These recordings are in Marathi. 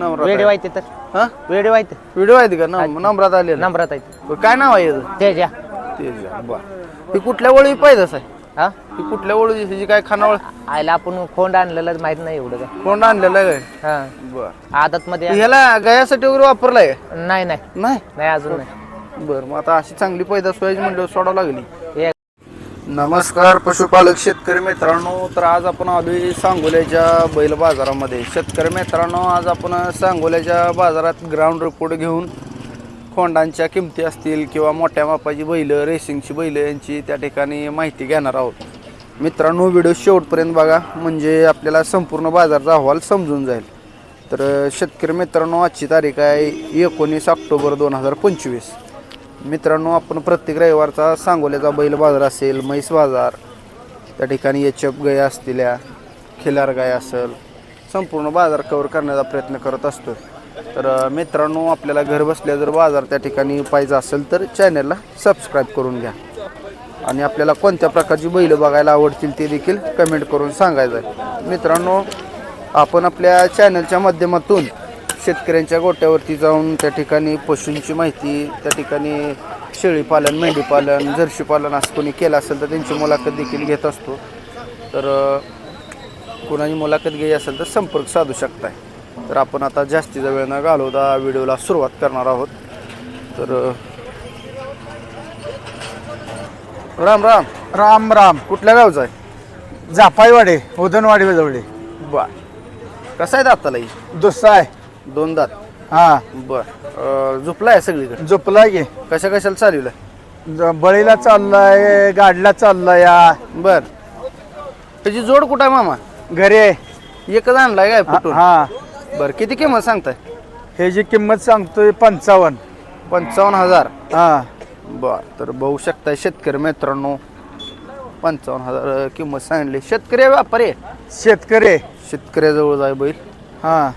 नंबरात वेडे आहे. व्हायचे तर. हा? वेडे व्हायचे व्हिडिओ आहे का? नंब- नंबरात आलेला नंबरात आहे. काय नाव आहे याचं? तेज. बर. ही कुठल्या वळी पाहिजे आहे? हा? ही कुठल्या वळी ही काय खानावळ? आयला आपण खोंड आणलेलं माहीत नाही एवढं काय. कोण आणलेलं आहे काय? हा. बर. आदत मध्ये ह्याला गयासाठी वगैरे वापरलाय का? नाही नाही. नाही? नाही अजून नाही. बर मग आता अशी चांगली पैदास व्हायची म्हणल्यावर सोडावं लागली. हे नमस्कार पशुपालक शेतकरी मित्रांनो. तर आज आपण आलोय सांगोल्याच्या बैल बाजारामध्ये. शेतकरी मित्रांनो आज आपण सांगोल्याच्या बाजारात ग्राउंड रिपोर्ट घेऊन खोंडांच्या किमती असतील किंवा मोठ्या मापाची बैल रेसिंगची बैल यांची त्या ठिकाणी माहिती घेणार आहोत. मित्रांनो व्हिडिओ शेवटपर्यंत बघा. म्हणजे आपल्याला संपूर्ण बाजाराचा अहवाल समजून जाईल. तर शेतकरी मित्रांनो आजची तारीख आहे एकोणीस ऑक्टोबर दोन हजार पंचवीस. मित्रांनो आपण प्रत्येक रविवारचा सांगोल्याचा बैल बाजार असेल म्हैस बाजार त्या ठिकाणी एच एफ गाय असलेल्या खिलार गाय असेल संपूर्ण बाजार कवर करण्याचा प्रयत्न करत असतो. तर मित्रांनो आपल्याला घर बसल्या जर बाजार त्या ठिकाणी पाहिजे असेल तर चॅनलला सबस्क्राईब करून घ्या. आणि आपल्याला कोणत्या प्रकारची बैल बघायला आवडतील ते देखील कमेंट करून सांगायचं आहे. मित्रांनो आपण आपल्या चॅनलच्या माध्यमातून शेतकऱ्यांच्या गोट्यावरती जाऊन त्या ठिकाणी पशूंची माहिती त्या ठिकाणी शेळीपालन मेंढीपालन जर्शीपालन असं कोणी केलं असेल तर त्यांची मुलाखत देखील घेत असतो. तर कोणाची मुलाखत घ्यायची असेल तर संपर्क साधू शकताय. तर आपण आता जास्तीचा वेळ न घालवता व्हिडिओला सुरुवात करणार आहोत. तर राम राम. राम राम. कुठल्या गावचा आहे? जापाईवाडे उदनवाडी जवळे बर. कसा आहे दाताला दुसरा आहे. दोन दात. हा. बर. अ, झोपला आहे सगळीकडे? झोपला की. कशा कशाला चालवलं ज- बळीला चाललाय गाडीला चाललाय बर. त्याची जोड कुठं आहे मामा? घरी आहे. एकच आणलाय काय हा- फुटून? हा. बर किती किंमत सांगताय? ह्याची किंमत सांगतोय पंचावन्न. पंचावन्न हजार? हा. बर तर बघू शकताय शेतकरी मित्रांनो पंचावन्न हजार अ, किंमत सांगली. शेतकरी आहे व्यापारी आहे? शेतकरी आहे. शेतकऱ्याजवळ जाय बैल. हा.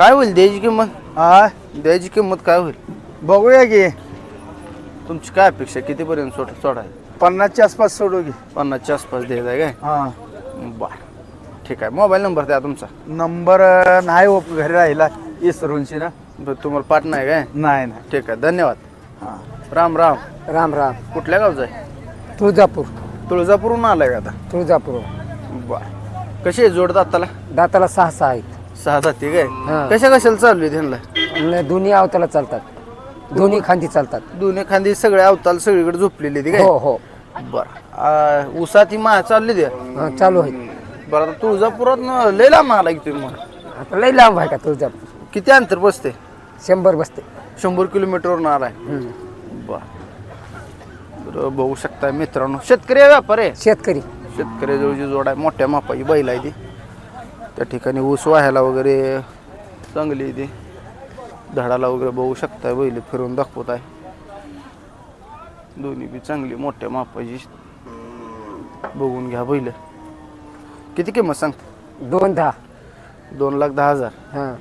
काय होईल? द्यायची किंमत? हा द्यायची किंमत काय होईल? बघूया की. तुमची काय अपेक्षा? कितीपर्यंत सोड सोडाय पन्नासच्या आसपास सोडू की. पन्नासच्या आसपास द्यायचं आहे काय? हा. बर. ठीक आहे. मोबाईल नंबर द्या तुमचा. नंबर अं, नाही हो घरी राहिला. इसरूनशी ना. बरं, तुम्हाला पाठ नाही काय? नाही नाही. ठीक आहे. धन्यवाद. हा. राम राम. राम राम. कुठल्या गावचा आहे? तुळजापूर. तुळजापूरहून आलाय का आता? तुळजापूर बर. कशी आहे जोड दाताला? दाताला सहा सहा आहेत. सहा जाती काय? हा. कशा कशाला चालू आहे त्यांना आणि दोन्ही अवताला चालतात. दोन्ही खांदी चालतात. दोन्ही खांदी सगळे अवताल सगळीकडे झोपलेली ती काय? हो हो. बर. उसात ही मा चालली द्या. हा, चालू आहेत बरं आता तुळजापुरात न- लय लांब आला की तुम्ही मग. आता लई लांब आहे का तुळजापूर? किती अंतर बसते शंभर बसते शंभर किलोमीटरवरून आलाय हम्म. बर. तर बघू शकताय मित्रांनो. शेतकरी आहे व्यापार? आहे शेतकरी शेतकऱ्याजवळची जोड आहे. मोठ्या मापाची बैल आहे ती. त्या ठिकाणी ऊस वाहायला वगैरे चांगली ती. झाडाला वगैरे बघू शकताय बैल फिरून दाखवत आहे. दोन्ही बी चांगली मोठ्या मापाची. बघून घ्या बैल. किती किंमत सांगता दोन दहा. दोन लाख दहा हजार. हां.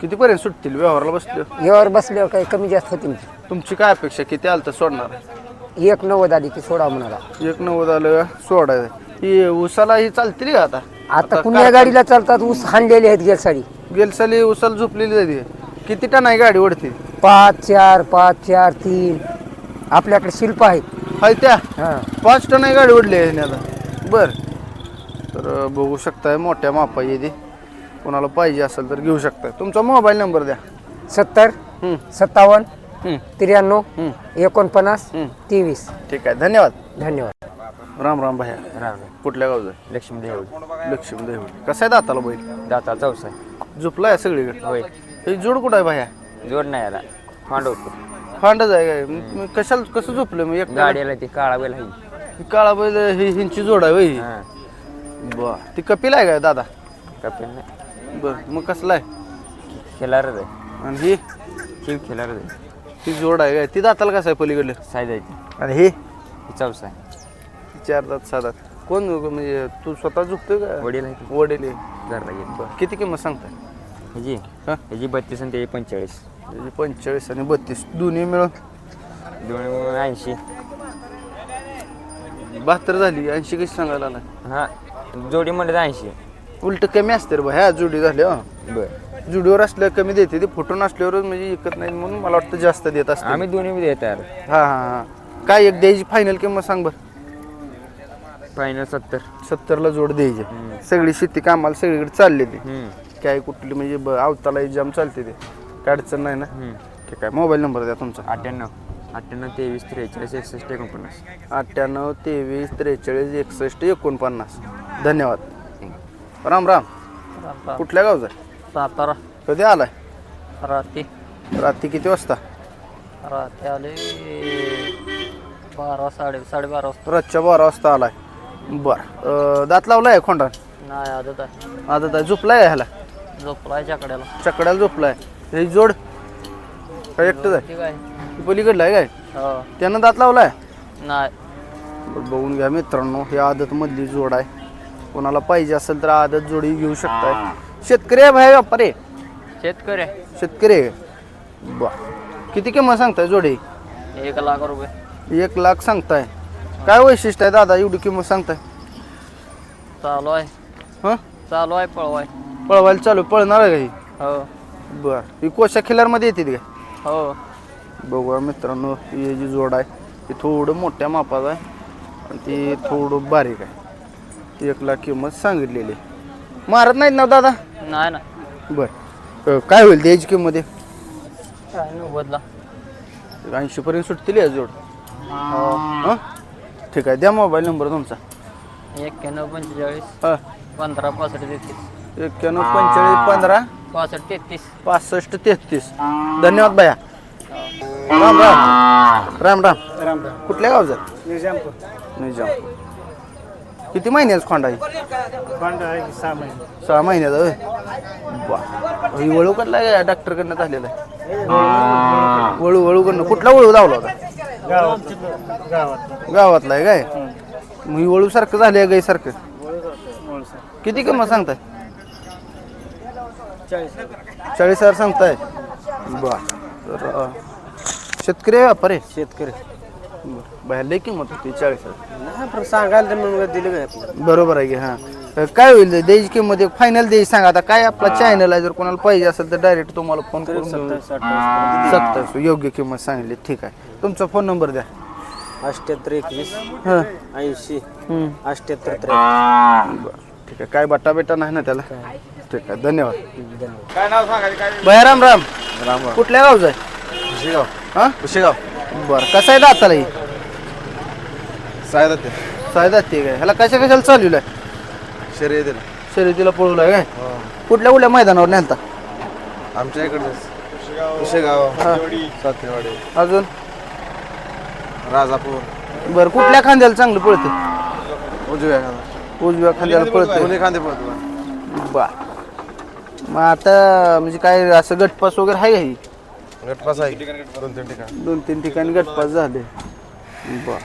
कितीपर्यंत सुटतील? व्यवहाराला बसले यावर बसल्यावर काही कमी जास्त होती तुमची काय अपेक्षा? किती आलं तर सोडणार? एक नव्वद आली की सोडा म्हणाला. एक नव्वद आलं सोडायचं. ही उसाला ही चालतील का आता? आता कुण्या गाडीला चालतात? ऊस हाणलेले आहेत गेल साडी गेल साली उसाला झोपलेली जाते किती टन आहे गाडी ओढते पाच चार पाच चार तीन. आपल्याकडे शिल्प आहेत. हाय त्या? हां. पाच टन आहे गाडी ओढली आहे आता बर. तर बघू शकताय मोठ्या मापाची ती. कोणाला पाहिजे असेल तर घेऊ शकताय. तुमचा मोबाईल नंबर द्या. सत्तर हं, सत्तावन्न त्र्याण्णव. एकोणपन्नास. तेवीस. ठीक आहे. धन्यवाद. धन्यवाद. राम राम भाया राम कुठल्या गावचं? आहे? लक्ष्मी देवळी लक्ष्मी देवळी कसं आहे दाताला बैल? दाता चौसा झोपलाय सगळीकडे? होय. हे जोड कुठं आहे भाया? जोड नाही आला. मांडवतो फांडच आहे काय? कशाला कसं झोपलं मग एक गाडीला ती काळा बैल आहे. काळा बैल ही हिंची जोड आहे होय. ही? बर ती कपिल आहे काय दादा? कपिल नाही. बर मग कसला आहे? खेळारच आहे. आणि ही? शिव खेळारच आहे. ती जोड आहे काय? ती दाताला कसं आहे पलीकडलं? साय जायची आणि ही? चौसा आहे. चार दात सहा दात कोण म्हणजे तू स्वतः झुकतोय का? वडील आहे की वडील आहे. घरला गेली. बरं. किती किंमत सांगताय? ह्याची? हा? ह्याची बत्तीस आणि त्याची पंचेचाळीस. त्याची पंचेचाळीस आणि बत्तीस. दोन्ही मिळून? दोन ऐंशी. बहात्तर झाली. ऐंशी कशी सांगायला आला हां. जोडी म्हणलं तर ऐंशी. उलट कमी असते रे बा. ह्या जुडी झाल्या हो. बर. जुडीवर असल्या कमी देते. ते फुटून असल्यावरच म्हणजे विकत नाही म्हणून मला वाटतं जास्त देत असते. आम्ही दोन्ही बी देत यार हा हा हा. काय एक द्यायची फायनल किंमत सांग बरं. फायनल सत्तर. सत्तरला जोड द्यायची. सगळी शेती कामाला सगळीकडे चालली ती. काय कुठली म्हणजे ब- अवताला जाम चालते ते. काय अडचण नाही ना. ठीक आहे. मोबाईल नंबर द्या तुमचा. अठ्ठ्याण्णव. अठ्ठ्याण्णव तेवीस त्रेचाळीस एकसष्ट एकोणपन्नास. अठ्ठ्याण्णव तेवीस त्रेचाळीस एकसष्ट एकोणपन्नास. धन्यवाद. राम राम. कुठल्या गावचा आहे? सातारा. कधी आलाय? रात्री. रात्री किती वाजता? रात्री आले बारा साडे साडेबारा वाजता. रातच्या बारा वाजता आलाय. बर. दात लावलाय खोंडा? नाही आदत आहे. आता काय झोपलाय का ह्याला? झोपलाय चकड्याला. चकड्याला झोपलाय. हे जोड. काय एकटंच आहे. ठीक आहे. पलीकडला आहे काय? हो. त्यानं दात लावलाय? नाही. बरं, बघून घ्या मित्रांनो ही आदत मधली जोड आहे. कोणाला पाहिजे असेल तर आदत जोडी घेऊ शकताय. शेतकरी आहे भाई व्यापारी? आहे? शेतकरी आहे. शेतकरी आहे. बर. किती किंमत सांगताय जोडी? एक लाख रुपये. एक लाख सांगताय. काय वैशिष्ट्य आहे दादा एवढी किंमत सांगताय? चालू आहे. हं? चालू आहे पळवाय. पळवायला चालू पळणार आहे का हो? ही. बर. ही कोशा खिलारमध्ये येते काय? हो. बघूया मित्रांनो ही जी जोड आहे ती थोडं मोठ्या मापाचं आहे आणि ती थोडं बारीक आहे. ती एक लाख किंमत सांगितलेली. आहे. मारत नाहीत ना दादा? नाही ना बर. काय होईल द्यायची किंमत? काय नव्वदला ऐंशी पर्यंत सुटतील या जोड. हो. हं? ठीक आहे. द्या मोबाईल नंबर तुमचा. एक्क्याण्णव पंचेचाळीस हा. पंधरा पासष्ट तेहतीस. एक्क्याण्णव पंचेचाळीस पंधरा. पासष्ट तेहतीस. पासष्ट तेहतीस. धन्यवाद बाया राम राम. राम राम. राम राम. कुठल्या गावचं? निजामपूर. निजामपूर. किती महिन्याच खोंडा आहे आहे सहा महिने. सहा महिन्याचा होय? वा ही वळू कडला आहे डॉक्टरकडनं झालेला आहे. वळू वळूकडनं कुठला वळू लावला होता? गावात. गावात गावातला आहे काय? मग ही वळू सारखं झालं आहे गाई सारखं? किती किंमत सांगताय? चाळीस हजार सांगताय? बर. तर अं, शेतकरी आहे व्यापारी? शेतकरी. बाहेर लई किंमत होती चाळीस हजार. नाही पण सांगायला तर मग दिलं काय आपलं बरोबर आहे की हां. काय होईल? द्यायची किंमत एक फायनल द्यायची सांगा. आता काय आपला चॅनल आहे? जर कोणाला पाहिजे असेल तर डायरेक्ट तुम्हाला फोन करून घेऊन सत्तर योग्य किंमत सांगितली. ठीक आहे. तुमचा फोन नंबर द्या. अठ्ठ्याहत्तर एकवीस हां. ऐंशी. हम्म. अठ्ठ्याहत्तर त्र्याहत्तर बरं ठीक आहे. काय बट्टा बेटा नाही ना त्याला? ठीक आहे. धन्यवाद. भया राम राम. राम कुठल्या गावचं आहे? कुशेगाव हां? कुशेगाव बरं. कसं आहे दाताला ही? सायदा ते. सायदा ते काय? ह्याला कशा कशाला चालवलं आहे? शर्यत आहे शर्यतीला पळवलं काय? कुठल्या कुठल्या मैदानावर नेलता? आमच्या इकडचं. कुशेगाव सातेवाडी. अजून? राजापूर. बरं कुठल्या खांद्याला चांगलं पळते उजव्या खांदा. उजव्या खांद्याला पळते दोन्ही खांदे पडतो बा. मग आता म्हणजे काय असं गटपास वगैरे आहे का ही? गटपास आहे. दोन तीन ठिकाण. दोन तीन ठिकाणी गटपास झाले. बर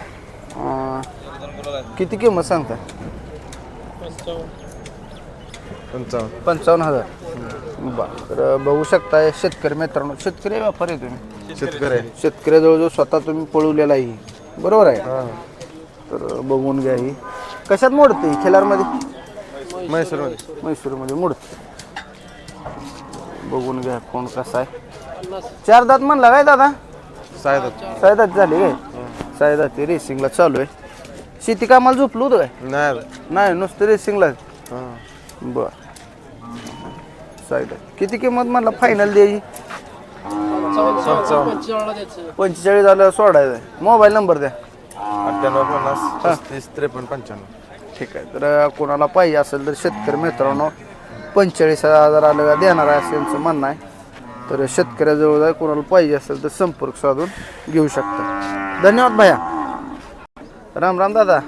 किती किंमत सांगता पंचावन्न. पंचावन्न हजार. बर तर बघू शकता शेतकरी मित्रांनो. शेतकरी व्यापारी आहे तुम्ही. शेतकरी शेतकऱ्याजवळ जो स्वतः तुम्ही पळवलेला आहे. बरोबर आहे? तर बघून घ्या ही. कशात मोडते खिलारमध्ये? म्हैसूरमध्ये म्हैसूरमध्ये मोडते बघून घ्या कोण कसा आहे. चार दात म्हणला काय दादा? सायदा सायदात झाले काय? सायदात रेसिंगला चालू आहे. शेती कामाला झोपलो होतं काय? नाही नाही नुसतं रेसिंगला हां. बर. सायदात किती किंमत म्हणला? फायनल द्यायची. पंचेचाळीस झालं सोडायचं. मोबाईल नंबर द्या. अठ्ठ्याण्णव पन्नास पस्तीस त्रेपन्न पंच्याण्णव. ठीक आहे. तर कोणाला पाहिजे असेल तर शेतकरी मित्रांनो पंचेचाळीस हजार आलं का देणार आहे असं यांचं म्हणणं आहे. तर शेतकऱ्याजवळ जाय कोणाला पाहिजे असेल तर संपर्क साधून घेऊ शकता. धन्यवाद भैया. राम राम दादा.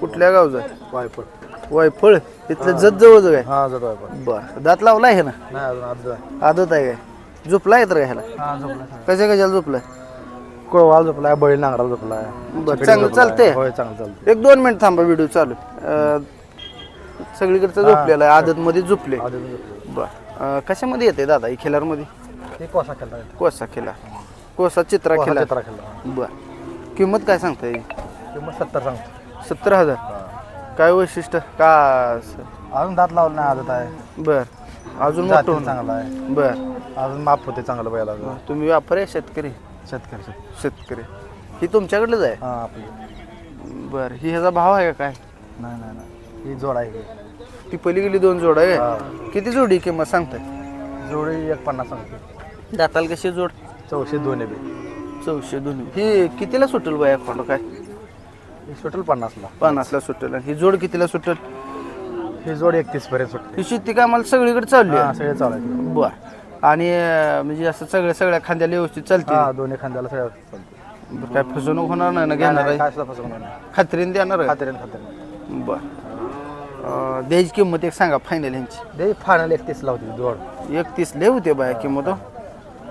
कुठल्या गावचं? वायपट वायफळ? इथलं जत जवळच काय? हा जातो बर. दात लावला आहे ना नाही अजून अर्ध आदत आहे काय? झोपला येत रे ह्याला? हा झोपला कशा कशाला झोपलाय कोळवाल झोपलाय बैल नांगरा झोपलाय. बरं चांगलं चालतंय. होय चांगलं चालतं एक दोन मिनिट थांबा व्हिडिओ चालू. अं, सगळीकडचं झोपलेलं आहे आदत मध्ये झोपले. बर. अं, कशामध्ये येते दादा ही खिलारमध्ये? ते कोसा खेळला कोसा खिला कोसा चित्रा खिला चित्रा खेळला बर. किंमत काय सांगता येईल किंमत सत्तर सांगतो. सत्तर हजार? काय वैशिष्ट्य? का असं? अजून दात लावला नाही आदत आहे. बर. अजून मोठं जातीला होणार. चांगला आहे. बर. अजून माप होते चांगलं बैला तुम्ही व्यापारी आहे शेतकरी? शेतकरी शेतकरी. शेतकरी. ही तुमच्याकडलंच आहे? हा आपली. बर. ही ह्याचा भाव आहे का काय? नाही नाही नाही. ही जोड आहे. ही. ती पलीकडली दोन जोड आहे हा. किती जोडी किंमत सांगताय? जोडी एक पन्नास सांगते. दाताल कशी जोड? चौशे दोन बी. चौशे दोन्ही ही कितीला सुटेल बाय अकाउंट? काय? सुटेल पन्नासला पन्नासला सुटेल. आणि ही जोड कितीला सुटेल? ही जोड एकतीस पर्यंत सुटते. ही शेती कामाला सगळीकडे चालली हा आहे सगळे चालू बर. आणि अं, म्हणजे असं सगळ्या सगळ्या खांद्याला व्यवस्थित चालते? हा दोन्ही खांद्याला सगळं चालते. बरं, काय फसवणूक होणार नाही ना घेणार आहे? काय सुद्धा फसवणार नाही. खात्रीने देणार खात्रीन खात्रीन. बर. अं, द्यायची किंमत एक सांगा फायनल यांची. दे फायनल एकतीस लावते जोड. एकतीस लय होते बाया किंमत हो.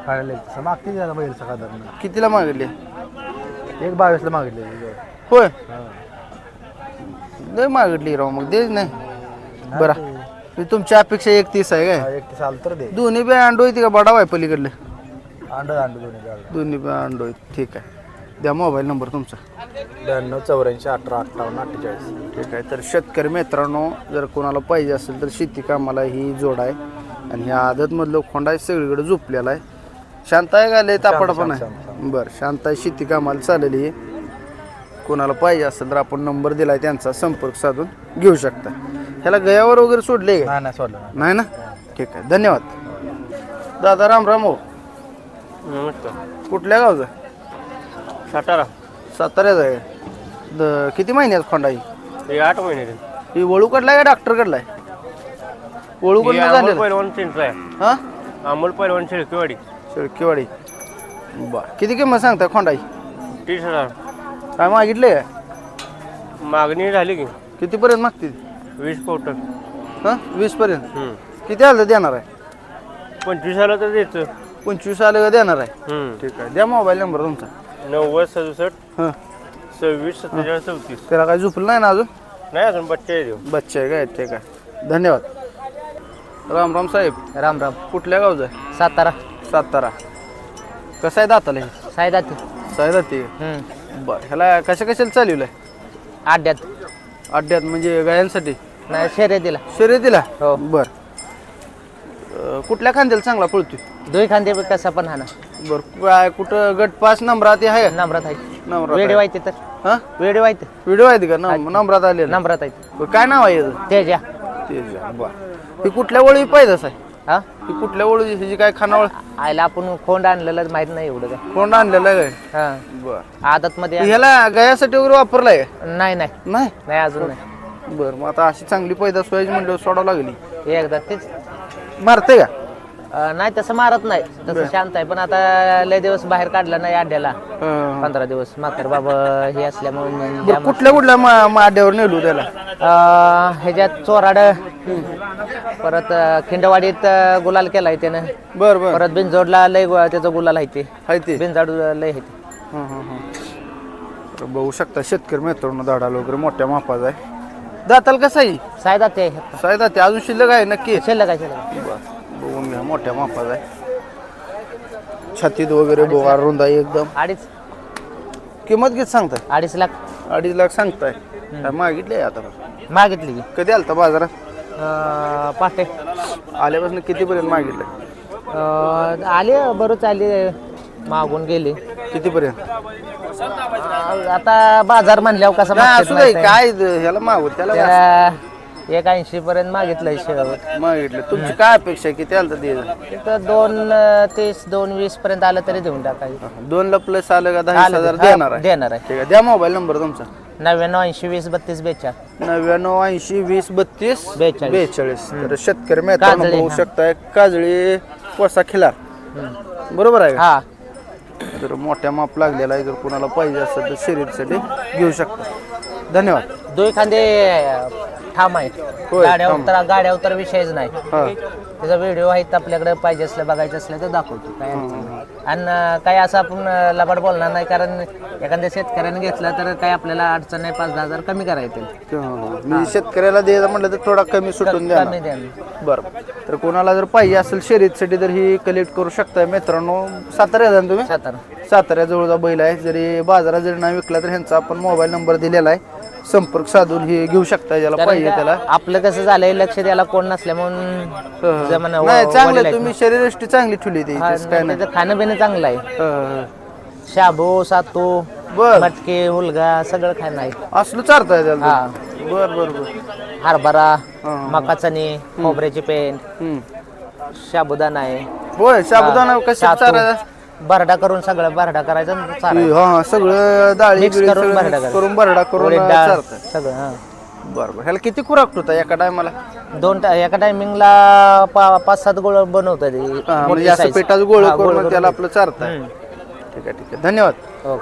फायनल एकतीस. मागते त्याला बैल साधारण कितीला मागितले एक बावीसला मागितले होय? लय मागितली राव मग देच नाही. बरं. ही तुमची अपेक्षा एकतीस आहे काय? एकतीस आलं तर दे. दोन्ही बी अंडो येते का? बडाव आहे पलीकडले. अंड अंड दोन्ही बी अंडो आहेत. ठीक आहे. द्या मोबाईल नंबर तुमचा. ब्याण्णव चौऱ्याऐंशी अठरा अठ्ठावन्न अठ्ठेचाळीस. ठीक आहे. तर शेतकरी मित्रांनो जर कोणाला पाहिजे असेल तर शेती कामाला ही जोड आहे. आणि ह्या आदतमधलं खोंड आहे सगळीकडे झोपलेला आहे. शांत आहे का? लय तापड पण आहे. बरं शांत आहे. शेती कामाला चाललेली आहे. कोणाला पाहिजे असेल तर आपण नंबर दिलाय त्यांचा संपर्क साधून घेऊ शकता. ह्याला गयावर वगैरे सोडले का? नाही सोडलं नाही. ना? ठीक आहे धन्यवाद. दादा राम राम हो. नमस्कार. कुठल्या गावचा? सातारा. साताऱ्याचा आहे. द किती महिन्यात खोंड आहे हे आठ महिने ही वळू कडलाय का डॉक्टर कडलाय वळू कडला झालेलं पैलवान सेंटर आहे. हा? अमोल पैलवान शेळकेवाडी. शेळकेवाडी. बर. किती किंमत सांगता खोंडाई तीस हजार. काय मागितले मागणी झाली की. कितीपर्यंत मागतील वीस कोटर हां? वीस पर्यंत किती आलं तर देणार आहे? पंचवीस आलं तर द्यायचं पंचवीस आलं का देणार आहे? हम्म. ठीक आहे. द्या मोबाईल नंबर तुमचा. नव्वद सदुसष्ट हां. सव्वीस सत्तेचाळीस चौतीस. त्याला काय झोपलं नाही ना अजून? नाही अजून बच्चे आहे देऊ बच्चे आहे काय? ठीक आहे. धन्यवाद. राम राम साहेब. राम राम. कुठल्या गावचं आहे? सातारा. सातारा. कसं आहे दाताला हे? सायदाती साय दाते? बरं ह्याला कशा कशाला चालवलं आड्यात. अड्ड्यात म्हणजे गायांसाठी? नाही शर्यतीला. शर्यतीला? हो. बर. अं, कुठल्या खांद्याला चांगला पळतोय? दोन खांदे कसा पण हा ना. बर काय कुठं गट पास नंबरात आहे? का? नंबरात आहे. नंबरात वेडे आहे. व्हायचे तर. हा? वेडे व्हायचे व्हिडिओ आहे का? नंब- नंबरात आलेला नंबरात आहे. बरं, काय नाव आहे तेज. बर. ही कुठल्या वळी पाहिजे आहे? हा? ही कुठल्या वळी ह्याची काय खानावळ? आयला आपण खोंड आणलेलं माहीत नाही एवढं काय. कोण आणलेलं काय? हा. बर. आदत मध्ये ह्याला गायासाठी वगैरे वापरलाय का? नाही नाही. नाही? नाही अजून नाही. बर मग आता अशी चांगली पैदास व्हायची म्हणल्यावर सोडावं लागली हे. एकदा तेच. मारते का? अं, नाही तसं मारत नाही. तसं शांत आहे. पण आता लय दिवस बाहेर काढला नाही अड्ड्याला अं, पंधरा दिवस. म्हातार बाबा हे असल्यामुळे बरं, त्यामुळे- कुठल्या कुठल्या मा- माड्यावर नेलो त्याला? अं, ह्याच्यात चोराड परत खिंडवाडीत गुलाल केलाय त्यानं. बर बर. परत बिनजोडला लय गु- त्याचं गुलाल आहे ते. हाय ते. बिनजाडू लय आहे ते. हं, हं, हं. तर बघू शकता शेतकरी मित्रांनो दाडाला वगैरे मोठ्या मापाचा आहे. दाताल कसा आहे? सायदा ते सायदा ते अजून शिल्लक आहे नक्की? शिल्लक आहे शिल्लक आहे. बरं, बघून घ्या. मोठ्या मापाचा आहे. छातीत वगैरे बोगार रुंदाई एकदम. अडीच. किंमत किती सांगताय? अडीच लाख. अडीच लाख सांगताय. काय मागितले आता? मागितली की. कधी आलता बाजारात? पाटे आल्यापासून कितीपर्यंत मागितलं अं, आले बरंच आले मागून गेले. कितीपर्यंत? आता बाजार म्हणल्यावर कसा नाही मागतात असू माहीत. काय ह्याला मागू त्याला काय एक ऐंशी पर्यंत मागितलंय शेगावर मागितलं. तुमची काय अपेक्षा आहे? किती आलं ते तिथं दोन अं, तीस दोन वीस पर्यंत आलं तरी देऊन टाकायचं. दोन ला प्लस आलं का दहा हजार देणार आहे? देणार आहे. ठीक आहे द्या मोबाईल नंबर तुमचा. नव्याण्णव ऐंशी वीस बत्तीस बेचाळ नव्याण्णव ऐंशी वीस बत्तीस बेचाळीस. बेचाळीस. तर शेतकरी मित्रांनो काजळी, बघू हा. शकताय काजळी कोसा खिलार बरोबर आहे का? हा. तर मोठ्या माप लागलेला आहे जर कोणाला पाहिजे असेल तर शर्यतीसाठी घेऊ शकता. धन्यवाद. दोन खांदे ठाम आहे. होय, गाड्यावर ठाम. तर गाड्यावर तर विषयच नाही. हा. त्याचा व्हिडिओ आहेत आपल्याकडे पाहिजे असलं बघायचं असलं तर दाखवतो. काय अडचण नाही. आणि काय असं आपण लबाड बोलणार नाही कारण एखाद्या शेतकऱ्याने घेतला तर काय आपल्याला अडचण नाही पाच दहा हजार कमी करायचे. मी शेतकऱ्याला द्यायचं म्हटलं तर थोडा कमी सुटून द्या कमी द्या बरं. तर कोणाला जर पाहिजे असेल शर्यतीसाठी तर ही कलेक्ट करू शकताय. मित्रांनो सातारा तुम्ही? सातारा. साताऱ्याजवळचा बैल आहे जरी बाजारात जरी नाही विकला तर ह्यांचा आपण मोबाईल नंबर दिलेला आहे. संपर्क साधून हे घेऊ शकता ज्याला पाहिजे त्याला. आपलं कसं झालंय लक्ष द्यायला कोण जमाना नाही वडील चांगलं तुम्ही शरीरष्टी चांगली ठेवली ती तसं काय नाही. त्याचं खाणं पिणं चांगलं आहे. हं, शाबू सातू बर. मटके हुलगा सगळं खाणं आहे. असलं चारताय त्याला हा. बर बर बर. हरभरा हा. मका चणे खोबऱ्याची हं. साबुदाणा आहे. होय साबुदाणा कशा सातू. चारायचा बरडा करून सगळं बरडा करायचा आणि चारायचं. हा सगळं डाळी बिळी करून सगळं mix करायचा. करून बरडा करून उडीद डाळ चारताय सगळं हा बरं बरं ह्याला किती खुराक होता एका टायमाला दोन टा- एका टायमिंगला पाच सात गोळ बनवतात हे. म्हणजे मोठी असं size. गोळ हा, करून त्याला. आपलं चारताय हम्म. ठीक आहे ठीक आहे धन्यवाद हो